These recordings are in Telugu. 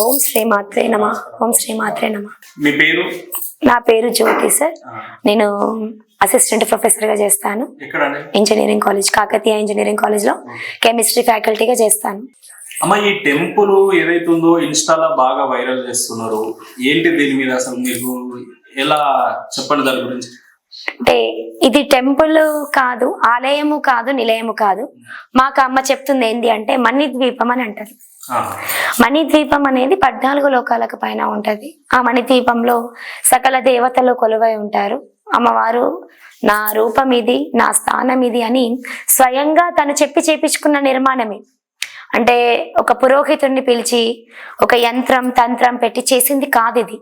ఓం శ్రీ మాత్రే నమ. ఓం శ్రీ మాత్రే నమ. మీ పేరు? నా పేరు జ్యోతి సార్. నేను అసిస్టెంట్ ప్రొఫెసర్గా చేస్తాను. ఎక్కడండి? ఇంజనీరింగ్ కాలేజ్ కాకతీయ ఇంజనీరింగ్ కాలేజ్లో కెమిస్ట్రీ ఫ్యాకల్టీగా చేస్తాను. అమ్మ ఈ టెంపుల్ ఏదైతే ఉందో ఇన్స్టాలో బాగా వైరల్ చేస్తున్నారు. ఏంటి దీని మీద అసలు మీకు ఎలా చెప్పండి దాని గురించి? అంటే ఇది టెంపుల్ కాదు ఆలయము కాదు నిలయము కాదు. మాకు అమ్మ చెప్తుంది ఏంటి అంటే మణి ద్వీపం అని అంటారు. మణి ద్వీపం అనేది పద్నాలుగు లోకాలకు పైన ఉంటది. ఆ మణి ద్వీపంలో సకల దేవతలు కొలువై ఉంటారు. అమ్మవారు నా రూపం ఇది నా స్థానం ఇది అని స్వయంగా తను చెప్పి చేపించుకున్న నిర్మాణమే. అంటే ఒక పురోహితుడిని పిలిచి ఒక యంత్రం తంత్రం పెట్టి చేసింది కాదు ఇది.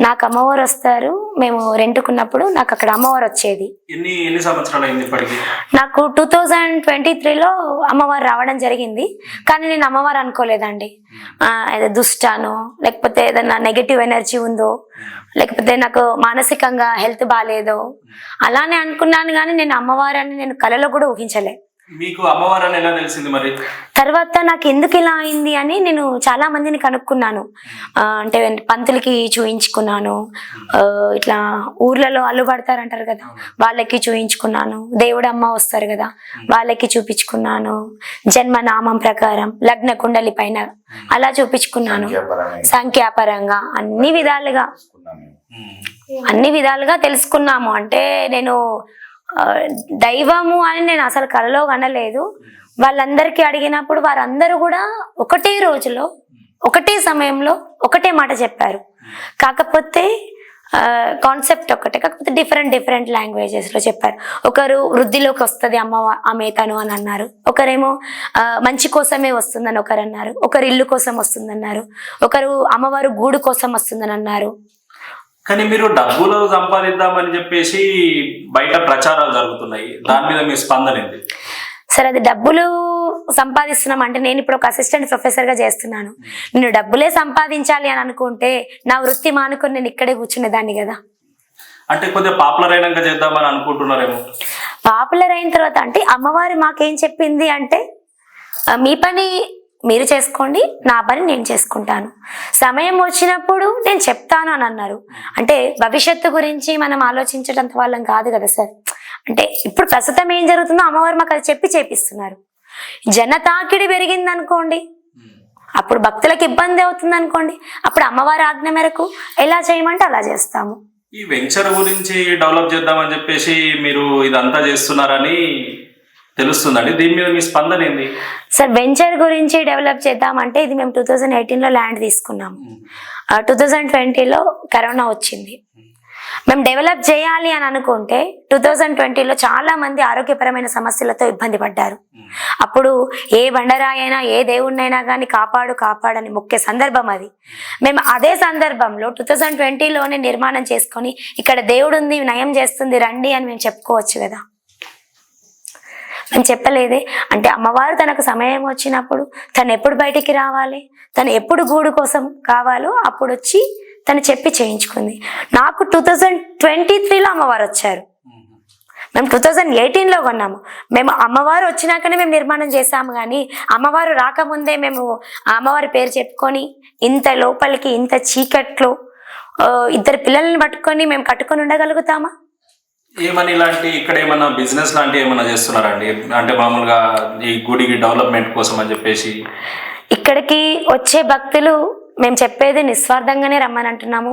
నాకు అమ్మవారు వస్తారు. మేము రెంటుకున్నప్పుడు నాకు అక్కడ అమ్మవారు వచ్చేది. ఎన్ని ఎన్ని సంవత్సరాలు అయింది ఇప్పటికి? నాకు టూ థౌజండ్ ట్వంటీ త్రీలో అమ్మవారు రావడం జరిగింది. కానీ నేను అమ్మవారు అనుకోలేదండి. ఆ, ఏదో దుష్టాను లేకపోతే ఏదైనా నెగటివ్ ఎనర్జీ ఉందో లేకపోతే నాకు మానసికంగా హెల్త్ బాగాలేదో అలానే అనుకున్నాను కానీ నేను అమ్మవారు అని నేను కలలో కూడా ఊహించలే. మీకు అమ్మవారు ఎలా తెలిసింది మరి? తర్వాత నాకు ఎందుకు ఇలా అయింది అని నేను చాలా మందిని కనుక్కున్నాను. అంటే పంతులకి చూయించుకున్నాను. ఇట్లా ఊర్లలో అల్లు పడతారంటారు కదా వాళ్ళకి చూయించుకున్నాను. దేవుడు అమ్మ వస్తారు కదా వాళ్ళకి చూపించుకున్నాను. జన్మ నామం ప్రకారం లగ్న కుండలి పైన అలా చూపించుకున్నాను. సంఖ్యాపరంగా. అన్ని విధాలుగా. అన్ని విధాలుగా తెలుసుకున్నాము. అంటే నేను దైవము అని నేను అసలు కలలో కనలేదు. వాళ్ళందరికీ అడిగినప్పుడు వారందరూ కూడా ఒకటే రోజులో ఒకటే సమయంలో ఒకటే మాట చెప్పారు. కాకపోతే కాన్సెప్ట్ ఒకటే కాకపోతే డిఫరెంట్ డిఫరెంట్ లాంగ్వేజెస్లో చెప్పారు. ఒకరు వృద్ధిలోకి వస్తుంది అమ్మ ఆమె తను అని అన్నారు. ఒకరేమో మంచి కోసమే వస్తుందని ఒకరు అన్నారు ఒకరు ఇల్లు కోసం వస్తుందన్నారు. ఒకరు అమ్మవారు గూడు కోసం వస్తుందని అన్నారు. కానీ మీరు డబ్బులు సంపాదిద్దామని చెప్పేసి బయట ప్రచారాలు జరుగుతున్నాయి. దాని మీద మీ స్పందన ఏంటి? సరే అది డబ్బులు సంపాదిస్తున్నాం అంటే నేను ఇప్పుడు ఒక అసిస్టెంట్ ప్రొఫెసర్గా చేస్తున్నాను. నేను డబ్బులే సంపాదించాలి అని అనుకుంటే నా వృత్తి మానుకొని నేను ఇక్కడే కూర్చునేదాన్ని కదా. అంటే కొద్దిగా పాపులర్ అయినాక చేద్దామని అనుకుంటున్నారేమో. పాపులర్ అయిన తర్వాత అంటే అమ్మవారు మాకేం చెప్పింది అంటే మీ పని మీరు చేసుకోండి నా పని నేను చేసుకుంటాను. సమయం వచ్చినప్పుడు నేను చెప్తాను అని అన్నారు. అంటే భవిష్యత్తు గురించి మనం ఆలోచించడంత వాళ్ళం కాదు కదా సార్. అంటే ఇప్పుడు ప్రస్తుతం ఏం జరుగుతుందో అమ్మవారు మాకు అది చెప్పి చేపిస్తున్నారు. జన తాకిడి పెరిగింది అనుకోండి అప్పుడు భక్తులకు ఇబ్బంది అవుతుంది అనుకోండి అప్పుడు అమ్మవారి ఆజ్ఞ మేరకు ఎలా చేయమంటే అలా చేస్తాము. ఈ వెంచర్ గురించి డెవలప్ చేద్దామని చెప్పేసి మీరు ఇదంతా చేస్తున్నారని తెలుస్తుందండి. దీని మీద మీ స్పందన ఏంది? సార్ వెంచర్ గురించి డెవలప్ చేద్దామంటే ఇది మేము టూ థౌజండ్ ఎయిటీన్లో ల్యాండ్ తీసుకున్నాము టూ థౌజండ్ ట్వంటీలో కరోనా వచ్చింది. మేము డెవలప్ చేయాలి అని అనుకుంటే టూ థౌజండ్ ట్వంటీలో చాలా మంది ఆరోగ్యపరమైన సమస్యలతో ఇబ్బంది పడ్డారు. అప్పుడు ఏ బండరాయి అయినా ఏ దేవుణ్ణైనా కానీ కాపాడు కాపాడని ముఖ్య సందర్భం అది. మేము అదే సందర్భంలో టూ థౌజండ్ ట్వంటీలోనే నిర్మాణం చేసుకొని ఇక్కడ దేవుడు ఉంది నయం చేస్తుంది రండి అని మేము చెప్పుకోవచ్చు కదా. అని చెప్పలేదే. అంటే అమ్మవారు తనకు సమయం వచ్చినప్పుడు తను ఎప్పుడు బయటికి రావాలి తను ఎప్పుడు గూడు కోసం కావాలో అప్పుడు వచ్చి తను చెప్పి చేయించుకుంది. నాకు టూ థౌజండ్ ట్వంటీ త్రీలో అమ్మవారు వచ్చారు. మేము టూ థౌజండ్ ఎయిటీన్లో కొన్నాము. మేము అమ్మవారు వచ్చినాకనే మేము నిర్మాణం చేసాము కానీ అమ్మవారు రాకముందే మేము అమ్మవారి పేరు చెప్పుకొని ఇంత లోపలికి ఇంత చీకట్లో ఇద్దరు పిల్లల్ని పట్టుకొని మేము కట్టుకొని ఉండగలుగుతామా? ఏమని ఇలాంటి ఇక్కడ ఏమన్నా బిజినెస్ లాంటివి ఏమన్నా చేస్తున్నారండి? అంటే మామూలుగా ఈ గుడికి డెవలప్మెంట్ కోసం అని చెప్పేసి. ఇక్కడికి వచ్చే భక్తులు మేము చెప్పేది నిస్వార్థంగానే రమ్మని అంటున్నాము.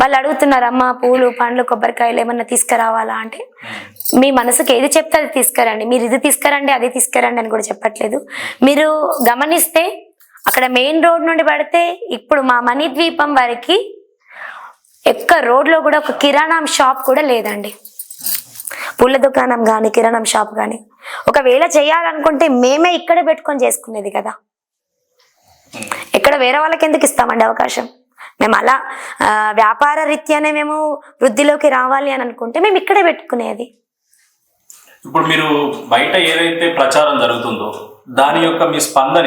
వాళ్ళు అడుగుతున్నారు అమ్మ పూలు పండ్లు కొబ్బరికాయలు ఏమన్నా తీసుకురావాలా? అంటే మీ మనసుకి ఏది చెప్తే అది తీసుకురండి. మీరు ఇది తీసుకురండి అది తీసుకురండి అని కూడా చెప్పట్లేదు. మీరు గమనిస్తే అక్కడ మెయిన్ రోడ్ నుండి పడితే ఇప్పుడు మా మణి ద్వీపం వరకు ఎక్క రోడ్లో కూడా ఒక కిరాణా షాప్ కూడా లేదండి. పూల దుకాణం కానీ కిరాణం షాప్ కానీ ఒకవేళ చేయాలనుకుంటే మేమే ఇక్కడే పెట్టుకొని చేసుకునేది కదా. ఇక్కడ వేరే వాళ్ళకి ఎందుకు ఇస్తామండి అవకాశం? మేము అలా వ్యాపార రీత్యానే మేము వృద్ధిలోకి రావాలి అని అనుకుంటే మేము ఇక్కడే పెట్టుకునేది. ఇప్పుడు మీరు బయట ఏదైతే ప్రచారం జరుగుతుందో దాని యొక్క మీ స్పందన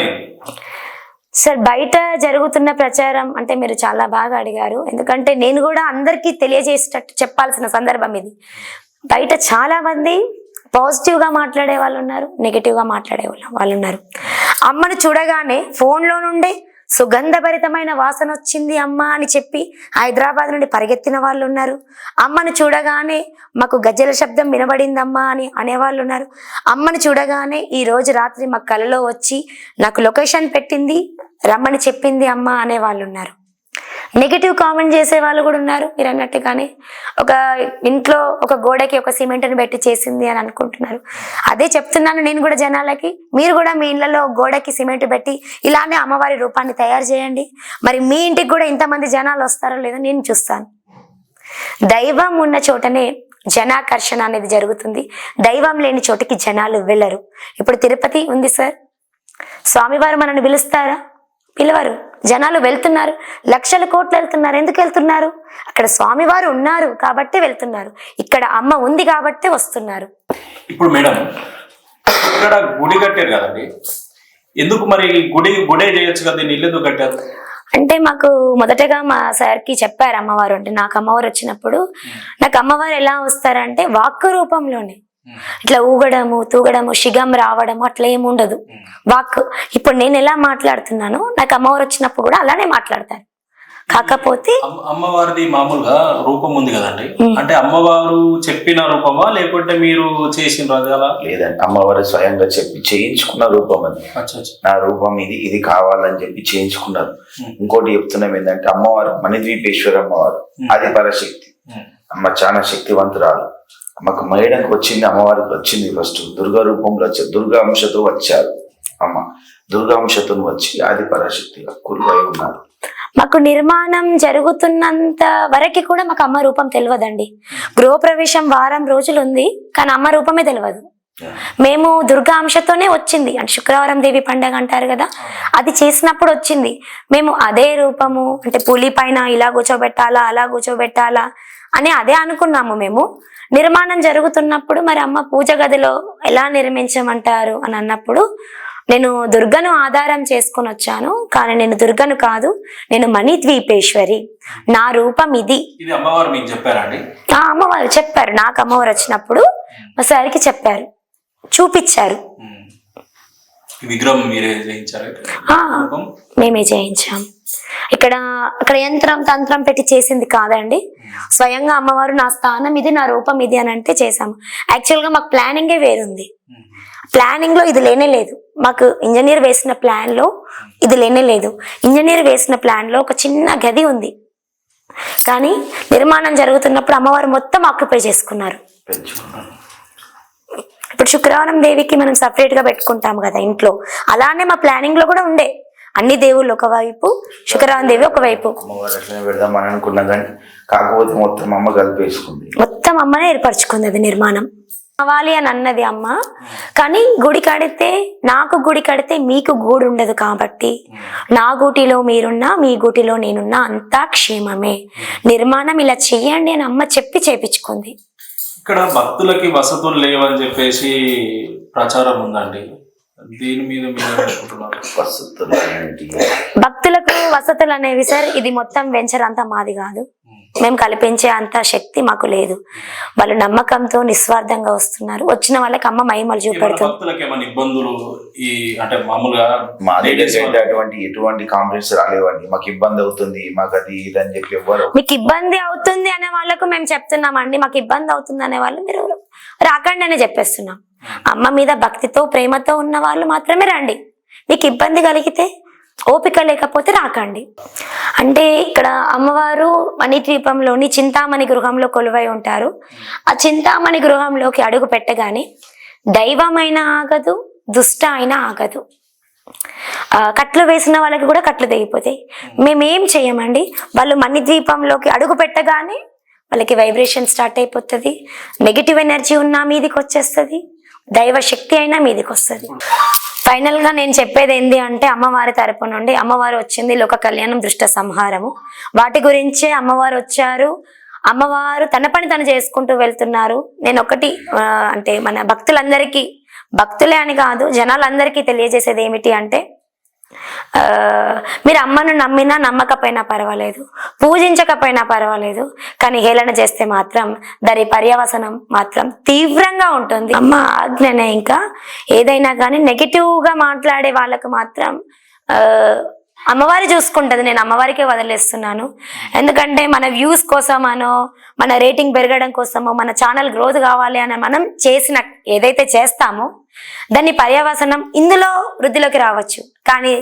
సార్ బయట జరుగుతున్న ప్రచారం అంటే మీరు చాలా బాగా అడిగారు. ఎందుకంటే నేను కూడా అందరికీ తెలియజేసేటట్టు చెప్పాల్సిన సందర్భం ఇది. బయట చాలామంది పాజిటివ్గా మాట్లాడే వాళ్ళు ఉన్నారు నెగిటివ్గా మాట్లాడే వాళ్ళు వాళ్ళు ఉన్నారు. అమ్మను చూడగానే ఫోన్లో నుండే సుగంధభరితమైన వాసన వచ్చింది అమ్మ అని చెప్పి హైదరాబాద్ నుండి పరిగెత్తిన వాళ్ళు ఉన్నారు. అమ్మను చూడగానే మాకు గజ్జల శబ్దం వినబడిందమ్మా అని అనేవాళ్ళు ఉన్నారు. అమ్మను చూడగానే ఈ రోజు రాత్రి మా కలలో వచ్చి నాకు లొకేషన్ పెట్టింది రమ్మని చెప్పింది అమ్మ అనే వాళ్ళు ఉన్నారు. నెగిటివ్ కామెంట్ చేసే వాళ్ళు కూడా ఉన్నారు. మీరు అన్నట్టు కానీ ఒక ఇంట్లో ఒక గోడకి ఒక సిమెంట్ని పెట్టి చేసింది అని అనుకుంటున్నారు. అదే చెప్తున్నాను నేను కూడా జనాలకి. మీరు కూడా మీ ఇళ్ళలో గోడకి సిమెంట్ పెట్టి ఇలానే అమ్మవారి రూపాన్ని తయారు చేయండి. మరి మీ ఇంటికి కూడా ఇంతమంది జనాలు వస్తారో లేదో నేను చూస్తాను. దైవం ఉన్న చోటనే జనాకర్షణ అనేది జరుగుతుంది. దైవం లేని చోటికి జనాలు వెళ్ళరు. ఇప్పుడు తిరుపతి ఉంది సార్. స్వామివారు మనల్ని పిలుస్తారా? పిలవరు. జనాలు వెళ్తున్నారు. లక్షల కోట్లు వెళ్తున్నారు. ఎందుకు వెళ్తున్నారు? అక్కడ స్వామివారు ఉన్నారు కాబట్టి వెళ్తున్నారు. ఇక్కడ అమ్మ ఉంది కాబట్టి వస్తున్నారు. ఇప్పుడు మేడం ఇక్కడ గుడి కట్టారు కదండి. ఎందుకు మరి గుడి గుడే చేయొచ్చు కదా దీన్ని ఎందుకు కట్టారు? అంటే మాకు మొదటగా మా సార్కి చెప్పారు అమ్మవారు అంటే నాకు అమ్మవారు వచ్చినప్పుడు నాకు అమ్మవారు ఎలా వస్తారంటే వాక్కు రూపంలోనే. ఇట్లా ఊగడము తూగడము శిగం రావడము అట్లా ఏమి ఉండదు. వాక్ ఇప్పుడు నేను ఎలా మాట్లాడుతున్నానో నాకు అమ్మవారు వచ్చినప్పుడు కూడా అలానే మాట్లాడతాను కాకపోతే అమ్మ- అమ్మవారిది మామూలుగా రూపం ఉంది కదండి. అంటే అమ్మవారు చెప్పిన రూపమా లేకుంటే మీరు చేసిన అలా లేదండి. అమ్మవారు స్వయంగా చెప్పి చేయించుకున్న రూపం అది. నా రూపం ఇది ఇది కావాలని చెప్పి చేయించుకున్నారు. ఇంకోటి చెప్తున్నాం ఏంటంటే అమ్మవారు మణిద్వీపేశ్వర అమ్మవారు మ్మ్. అది పరశక్తి. మ్మ్. అమ్మ చాలా శక్తివంతురాలు. అమ్మకు మేడంకి వచ్చింది అమ్మవారికి వచ్చింది ఫస్ట్ దుర్గా రూపంలో వచ్చారు దుర్గా అంశతో వచ్చారు అమ్మ. దుర్గా అంశతో వచ్చి ఆది పరాశక్తిగా కురువై ఉన్నారు. మాకు నిర్మాణం జరుగుతున్నంత వరకు కూడా మాకు అమ్మ రూపం తెలియదండి గృహప్రవేశం వారం రోజులు ఉంది కానీ అమ్మ రూపమే తెలియదు మేము దుర్గా అంశతోనే వచ్చింది. అంటే శుక్రవారం దేవి పండగ అంటారు కదా అది చేసినప్పుడు వచ్చింది. మేము అదే రూపము అంటే పులి పైన ఇలా కూర్చోబెట్టాలా అలా కూర్చోబెట్టాలా అని అదే అనుకున్నాము మేము. నిర్మాణం జరుగుతున్నప్పుడు మరి అమ్మ పూజ గదిలో ఎలా నిర్మించమంటారు అని అన్నప్పుడు నేను దుర్గను ఆధారం చేసుకొని వచ్చాను కానీ నేను దుర్గను కాదు నేను మణిద్వీపేశ్వరి. నా రూపం ఇది. అమ్మవారు చెప్పారు నాకు అమ్మవారు వచ్చినప్పుడు మా సార్కి చెప్పారు చూపించారు. విగ్రహం మీరే మేమే చేయించాం. ఇక్కడ అక్కడ యంత్రం తంత్రం పెట్టి చేసింది కాదండి. స్వయంగా అమ్మవారు నా స్థానం ఇది నా రూపం ఇది అని అంటే చేసాము యాక్చువల్గా మాకు ప్లానింగే వేరుంది. ప్లానింగ్లో ఇది లేనే లేదు. మాకు ఇంజనీర్ వేసిన ప్లాన్లో ఇది లేనే లేదు. ఇంజనీర్ వేసిన ప్లాన్లో ఒక చిన్న గది ఉంది. కానీ నిర్మాణం జరుగుతున్నప్పుడు అమ్మవారు మొత్తం ఆక్యుపై చేసుకున్నారు. ఇప్పుడు శుక్రవారం దేవికి మనం సపరేట్గా పెట్టుకుంటాం కదా ఇంట్లో. అలానే మా ప్లానింగ్లో కూడా ఉండే. అన్ని దేవుళ్ళు ఒకవైపు శుక్రవారం దేవి ఒకవైపు. పెడదామని అనుకున్నా కానీ కాకపోతే మొత్తం అమ్మ కలిపేసుకుంది. మొత్తం అమ్మనే ఏర్పరచుకుంది అది నిర్మాణం. కావాలి అని అన్నది అమ్మ. కానీ గుడి కడితే నాకు గుడి కడితే మీకు గూడు ఉండదు కాబట్టి నా గూటిలో మీరున్నా మీ గూటిలో నేనున్నా అంతా క్షేమమే. నిర్మాణం ఇలా చెయ్యండి అని అమ్మ చెప్పి చేపించుకుంది. ఇక్కడ భక్తులకి వసతులు లేవని చెప్పేసి ప్రచారం ఉందండి. దీని మీద. భక్తులకు వసతులు అనేవి సార్ ఇది మొత్తం వెంచర్ అంతా మాది కాదు. మేము. కల్పించే అంత శక్తి మాకు లేదు. వాళ్ళు నమ్మకంతో నిస్వార్థంగా వస్తున్నారు. వచ్చిన వాళ్ళకి అమ్మ మహిమలు చూపెడుతుంది భక్తులకి ఏమైనా ఇబ్బందులు? ఈ అంటే మామూలుగా మా దగ్గర ladies అయితే అటువంటి ఎటువంటి కాంప్లైంట్స్ రాలేవండి. మాకు ఇబ్బంది అవుతుంది మాకు అది ఇది అని చెప్పి ఎవ్వరు మీకు ఇబ్బంది అవుతుంది అనే వాళ్ళకు మేము చెప్తున్నామండి. మాకు ఇబ్బంది అవుతుంది అనే వాళ్ళు మీరు రాకండి అని చెప్పేస్తున్నాం. అమ్మ మీద భక్తితో ప్రేమతో ఉన్న వాళ్ళు మాత్రమే రండి. మీకు ఇబ్బంది కలిగితే ఓపిక లేకపోతే రాకండి. అంటే ఇక్కడ అమ్మవారు మణిద్వీపంలోని చింతామణి గృహంలో కొలువై ఉంటారు. ఆ చింతామణి గృహంలోకి అడుగు పెట్టగానే దైవమైనా ఆగదు దుష్ట అయినా ఆగదు. కట్లు వేసిన వాళ్ళకి కూడా కట్లు తెగిపోతాయి. మేమేం చేయమండి? వాళ్ళు మణిద్వీపంలోకి అడుగు పెట్టగానే వాళ్ళకి వైబ్రేషన్ స్టార్ట్ అయిపోతుంది. నెగిటివ్ ఎనర్జీ ఉన్న మీదికి వచ్చేస్తుంది. దైవ శక్తి అయినా మీదికి వస్తుంది ఫైనల్గా నేను చెప్పేది ఏంటి అంటే అమ్మవారి తరపు నుండి అమ్మవారు వచ్చింది లోక కళ్యాణం దృష్ట సంహారము. వాటి గురించే అమ్మవారు వచ్చారు. అమ్మవారు తన పని తను చేసుకుంటూ వెళ్తున్నారు. నేను ఒకటి అంటే మన భక్తులందరికీ భక్తులే అని కాదు జనాలందరికీ తెలియజేసేది ఏమిటి అంటే మీరు అమ్మను నమ్మినా నమ్మకపోయినా పర్వాలేదు పూజించకపోయినా పర్వాలేదు కానీ హేళన చేస్తే మాత్రం దాని పర్యవసనం మాత్రం తీవ్రంగా ఉంటుంది. అమ్మ ఆజ్ఞనే ఇంకా. ఏదైనా కానీ నెగిటివ్గా మాట్లాడే వాళ్ళకు మాత్రం అమ్మవారి చూసుకుంటుంది. నేను అమ్మవారికే వదిలేస్తున్నాను. ఎందుకంటే మన వ్యూస్ కోసమనో మన రేటింగ్ పెరగడం కోసమో మన ఛానల్ గ్రోత్ కావాలి అని మనం చేసిన ఏదైతే చేస్తామో దాని పర్యవసనం ఇందులో వృద్ధిలోకి రావచ్చు. కానీ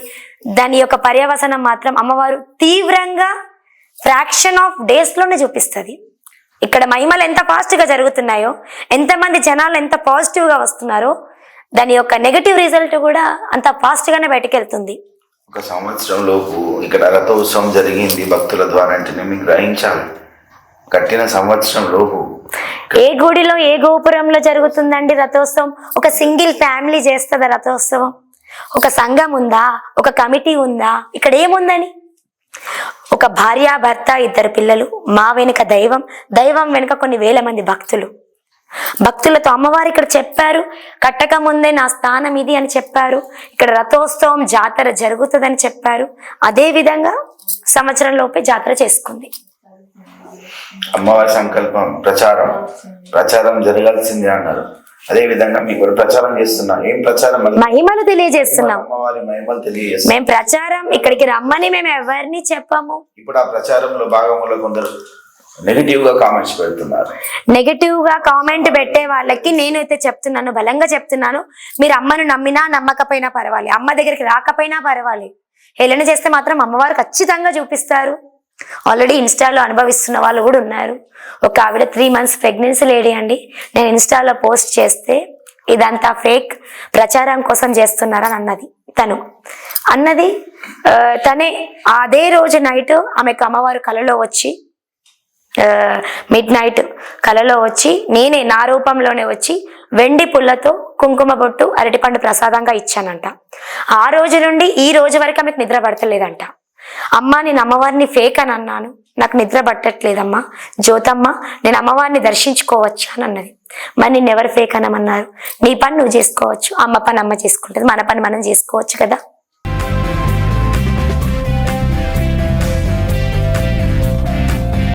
దాని యొక్క పర్యవసనం మాత్రం అమ్మవారు తీవ్రంగా ఫ్రాక్షన్ ఆఫ్ డేస్లోనే చూపిస్తుంది. ఇక్కడ మహిమలు ఎంత ఫాస్ట్గా జరుగుతున్నాయో ఎంతమంది జనాలు ఎంత పాజిటివ్గా వస్తున్నారో దాని యొక్క నెగటివ్ రిజల్ట్ కూడా అంత ఫాస్ట్గానే బయటకెళ్తుంది. బయటకు వెళ్తుంది ఒక సంవత్సరం లోపు ఇక్కడ రథోత్సవం జరిగింది భక్తుల ద్వారా అంటేనే మీకు గ్రహించాలి. కట్టిన సంవత్సరం లోపు ఏ గుడిలో ఏ గోపురంలో జరుగుతుందండి రథోత్సవం? ఒక సింగిల్ ఫ్యామిలీ చేస్తుందా రథోత్సవం? ఒక సంఘం ఉందా? ఒక కమిటీ ఉందా? ఇక్కడ ఏముందని? ఒక భార్య భర్త ఇద్దరు పిల్లలు మా వెనుక దైవం దైవం వెనుక కొన్ని వేల మంది భక్తులు. భక్తులతో అమ్మవారు ఇక్కడ చెప్పారు కట్టక ముందే నా స్థానం ఇది అని చెప్పారు. ఇక్కడ రథోత్సవం జాతర జరుగుతుందని చెప్పారు. అదే విధంగా సంవత్సరం లోపే జాతర చేసుకుంది. అమ్మవారి సంకల్పం ప్రచారం. ప్రచారం జరగాల్సిందే అన్నారు. అదే విధంగా మీకు ప్రచారం చేస్తున్నా. ఏం ప్రచారం? మహిమలు తెలియజేస్తున్నాం. అమ్మవారి మహిమలు తెలియజేస్తున్నా. మేము ప్రచారం ఇక్కడికి రమ్మని మేము ఎవరిని చెప్పాము. ఇప్పుడు ఆ ప్రచారంలో భాగంలో కొందరు నెగిటివ్గా కామెంట్స్ పెడుతున్నారు. నెగటివ్గా కామెంట్ పెట్టే వాళ్ళకి నేనైతే చెప్తున్నాను బలంగా చెప్తున్నాను. మీరు అమ్మను నమ్మినా నమ్మకపోయినా పర్వాలి. అమ్మ దగ్గరికి రాకపోయినా పర్వాలి. హేళన చేస్తే మాత్రం అమ్మవారు ఖచ్చితంగా చూపిస్తారు. ఆల్రెడీ ఇన్స్టాలో అనుభవిస్తున్న వాళ్ళు కూడా ఉన్నారు. ఒక ఆవిడ త్రీ మంత్స్ ప్రెగ్నెన్సీ లేడీ అండి. నేను ఇన్స్టాలో పోస్ట్ చేస్తే ఇదంతా ఫేక్ ప్రచారం కోసం చేస్తున్నారని అన్నది తను. అన్నది తనే అదే రోజు నైట్ ఆమెకు అమ్మవారు కలలో వచ్చి మిడ్ నైట్ కలలో వచ్చి నేనే నా రూపంలోనే వచ్చి వెండి పుల్లతో కుంకుమ బొట్టు అరటిపండు ప్రసాదంగా ఇచ్చానంట. ఆ రోజు నుండి ఈ రోజు వరకు ఆమెకు నిద్ర పడతలేదంట. అమ్మ నేను అమ్మవారిని ఫేక్ అని అన్నాను. నాకు నిద్ర పట్టట్లేదమ్మా. జ్యోతమ్మ నేను అమ్మవారిని దర్శించుకోవచ్చు అని అన్నది. మరి నిన్ను ఎవరు ఫేక్ అనమన్నారు నీ పని నువ్వు చేసుకోవచ్చు. అమ్మ పని అమ్మ చేసుకుంటుంది. మన పని మనం చేసుకోవచ్చు కదా.